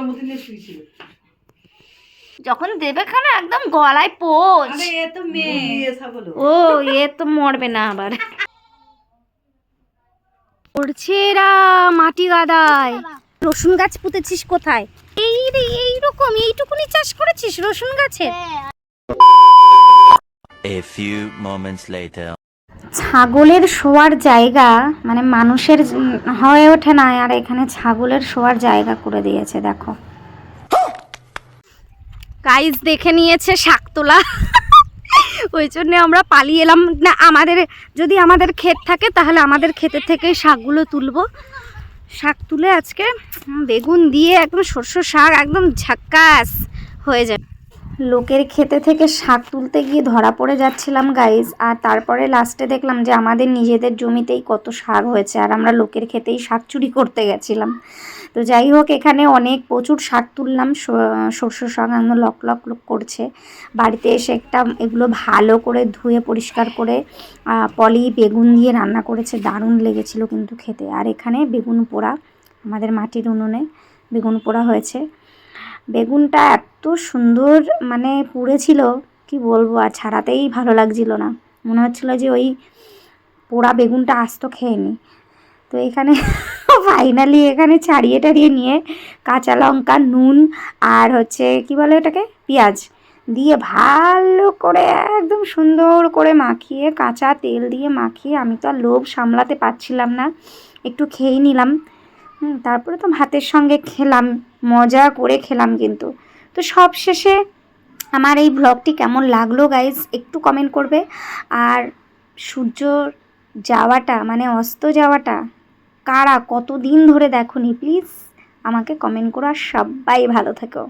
ছাগলের মতো নিয়ে শুয়েছিল। যখন দেবে খানা একদম গলায় পোচ। আরে এ তো মেয়ে। ও এ তো মরবে না আবার। পড়ছে এরা মাটি গাদায়। রসুন গাছ পুঁতেছিস কোথায়? এই রে এইরকম এইটুকুনি চাষ করেছিস রসুন গাছে? A few moments later. ছাগলের শোয়ার জায়গা মানে মানুষের হয়ে ওঠে না, আর এখানে ছাগলের শোয়ার জায়গা করে দিয়েছে, দেখো। গাইজ দেখে নিয়েছে শাক তোলা। ওই জন্য আমরা পালিয়ে এলাম। না, আমাদের, যদি আমাদের ক্ষেত থাকে, তাহলে আমাদের ক্ষেতের থেকেই শাকগুলো তুলবো। শাক তুলে আজকে বেগুন দিয়ে একদম শস্য শাক, একদম ঝাক্কাস হয়ে যায়। লোকের খেতে থেকে শাক তুলতে গিয়ে ধরা পড়ে যাচ্ছিলাম গাইজ আর তারপরে লাস্টে দেখলাম যে আমাদের নিজেদের জমিতেই কত শাক হয়েছে, আর আমরা লোকের খেতেই শাক চুরি করতে গেছিলাম। তো যাই হোক, এখানে অনেক প্রচুর শাক তুললাম শস্য শাক একদম লক লক লক করছে। বাড়িতে এসে একটা এগুলো ভালো করে ধুয়ে পরিষ্কার করে পলি, বেগুন দিয়ে রান্না করেছে, দারুণ লেগেছিল কিন্তু খেতে। আর এখানে বেগুন পোড়া, আমাদের মাটির উনুনে বেগুন পোড়া হয়েছে। বেগুনটা এত সুন্দর মানে পুড়েছিল, কি বলব, আর ছাড়াতেই ভালো লাগছিল না। মনে হচ্ছিল যে ওই পোড়া বেগুনটা আস্ত খেয়ে নি। তো এখানে ফাইনালি এখানে ছাড়িয়ে টাড়িয়ে নিয়ে কাঁচা লঙ্কা, নুন আর হচ্ছে, কি বলে এটাকে পেঁয়াজ দিয়ে ভালো করে, একদম সুন্দর করে মাখিয়ে, কাঁচা তেল দিয়ে মাখিয়ে আমি তো আর লোভ সামলাতে পারছিলাম না। একটু খেয়ে নিলাম। তারপরে তো ভাতের সঙ্গে খেলাম, মজা করে খেলাম কিন্তু। তো সব শেষে আমার এই ব্লগটি কেমন লাগল গাইজ একটু কমেন্ট করবে। আর সূর্য যাওয়াটা মানে অস্ত যাওয়াটা, কারা কতদিন ধরে দেখো নি প্লিজ আমাকে কমেন্ট করো। আর সবাই ভালো থেকো।